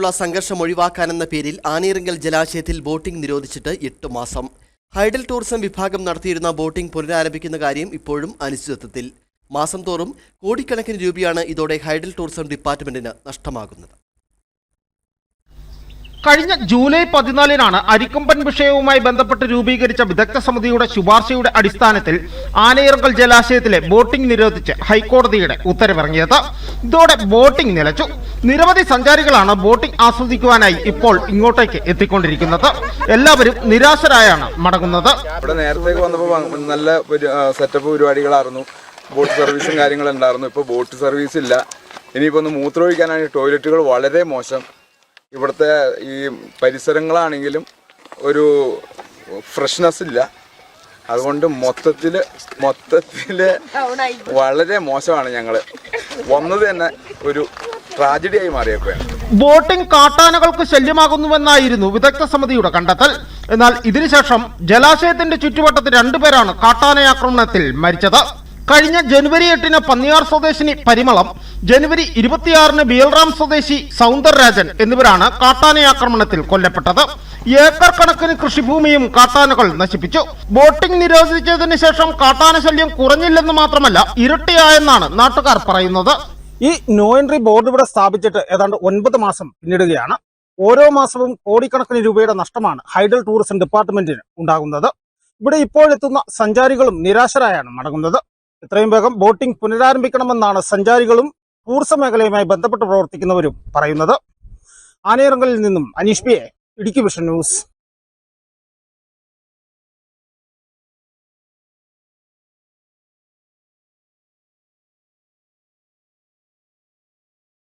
ഉള്ള സംഘർഷം ഒഴിവാക്കാനെന്ന പേരിൽ ആനീറിങ്കൽ ജലാശയത്തിൽ ബോട്ടിംഗ് നിരോധിച്ചിട്ട് എട്ട് മാസം. ഹൈഡൽ ടൂറിസം വിഭാഗം നടത്തിയിരുന്ന ബോട്ടിംഗ് പുനരാരംഭിക്കുന്ന കാര്യം ഇപ്പോഴും അനിശ്ചിതത്വത്തിൽ. മാസം തോറും കോടിക്കണക്കിന് രൂപയാണ് ഇതോടെ ഹൈഡൽ ടൂറിസം ഡിപ്പാർട്ട്മെന്റിന് നഷ്ടമാകുന്നത്. കഴിഞ്ഞ ജൂലൈ പതിനാലിനാണ് അരിക്കൊമ്പൻ വിഷയവുമായി ബന്ധപ്പെട്ട് രൂപീകരിച്ച വിദഗ്ധ സമിതിയുടെ ശുപാർശയുടെ അടിസ്ഥാനത്തിൽ ആനയിറങ്കൽ ജലാശയത്തിലെ ബോട്ടിംഗ് നിരോധിച്ച് ഹൈക്കോടതിയുടെ ഉത്തരവിറങ്ങിയത്. ഇതോടെ ബോട്ടിംഗ് നിലച്ചു. നിരവധി സഞ്ചാരികളാണ് ബോട്ടിംഗ് ആസ്വദിക്കുവാനായി ഇപ്പോൾ ഇങ്ങോട്ടേക്ക് എത്തിക്കൊണ്ടിരിക്കുന്നത്. എല്ലാവരും നിരാശരായാണ് മടങ്ങുന്നത്. ഇവിടെ വന്നപ്പോൾ നല്ല സെറ്റപ്പ് പരിപാടികളായിരുന്നു. ബോട്ട് സർവീസും കാര്യങ്ങളും ഉണ്ടായിരുന്നു. ഇപ്പോൾ ബോട്ട് സർവീസ് ഇല്ല. ഇനിയിപ്പോൾ ഒന്ന് മൂത്രമൊഴിക്കാനാണെങ്കിൽ ടോയ്ലറ്റുകൾ വളരെ മോശം. ഇവിടുത്തെ ഈ പരിസരങ്ങളാണെങ്കിലും ഒരു ഫ്രഷ്നെസ് ഇല്ല. അതുകൊണ്ട് മൊത്തത്തിൽ മൊത്തത്തിൽ വളരെ മോശമാണ് ഞങ്ങൾ വന്നത് തന്നെ ഒരു ട്രാജഡിയായി മാറിയേക്കുകയാണ് ബോട്ടിംഗ് കാട്ടാനകൾക്ക് ശല്യമാകുന്നുവെന്നായിരുന്നു വിദഗ്ധ സമിതിയുടെ കണ്ടെത്തൽ. എന്നാൽ ഇതിനുശേഷം ജലാശയത്തിന്റെ ചുറ്റുവട്ടത്ത് രണ്ടുപേരാണ് കാട്ടാനയാക്രമണത്തിൽ മരിച്ചത്. കഴിഞ്ഞ ജനുവരി എട്ടിന് പന്നിയാർ സ്വദേശിനി പരിമളം ജനുവരി ഇരുപത്തിയാറിന് ബിയൽറാം സ്വദേശി സൗന്ദർരാജൻ എന്നിവരാണ് കാട്ടാന ആക്രമണത്തിൽ കൊല്ലപ്പെട്ടത്. ഏക്കർ കണക്കിന് കൃഷിഭൂമിയും കാട്ടാനകൾ നശിപ്പിച്ചു. ബോട്ടിംഗ് നിരോധിച്ചതിന് ശേഷം കാട്ടാന ശല്യം കുറഞ്ഞില്ലെന്ന് മാത്രമല്ല ഇരട്ടിയായെന്നാണ് നാട്ടുകാർ പറയുന്നത്. ഈ നോ എൻട്രി ബോർഡ് ഇവിടെ സ്ഥാപിച്ചിട്ട് ഏതാണ്ട് ഒൻപത് മാസം പിന്നിടുകയാണ്. ഓരോ മാസവും കോടിക്കണക്കിന് രൂപയുടെ നഷ്ടമാണ് ഹൈഡൽ ടൂറിസം ഡിപ്പാർട്ട്മെന്റിന് ഉണ്ടാകുന്നത്. ഇവിടെ ഇപ്പോഴെത്തുന്ന സഞ്ചാരികളും നിരാശരായാണ് മടങ്ങുന്നത് എത്രയും വേഗം ബോട്ടിംഗ് പുനരാരംഭിക്കണമെന്നാണ് സഞ്ചാരികളും ടൂറിസം മേഖലയുമായി ബന്ധപ്പെട്ട് പ്രവർത്തിക്കുന്നവരും പറയുന്നത്. ആനയിറങ്കലിൽ നിന്നും Aneesh P A Idukki vision news.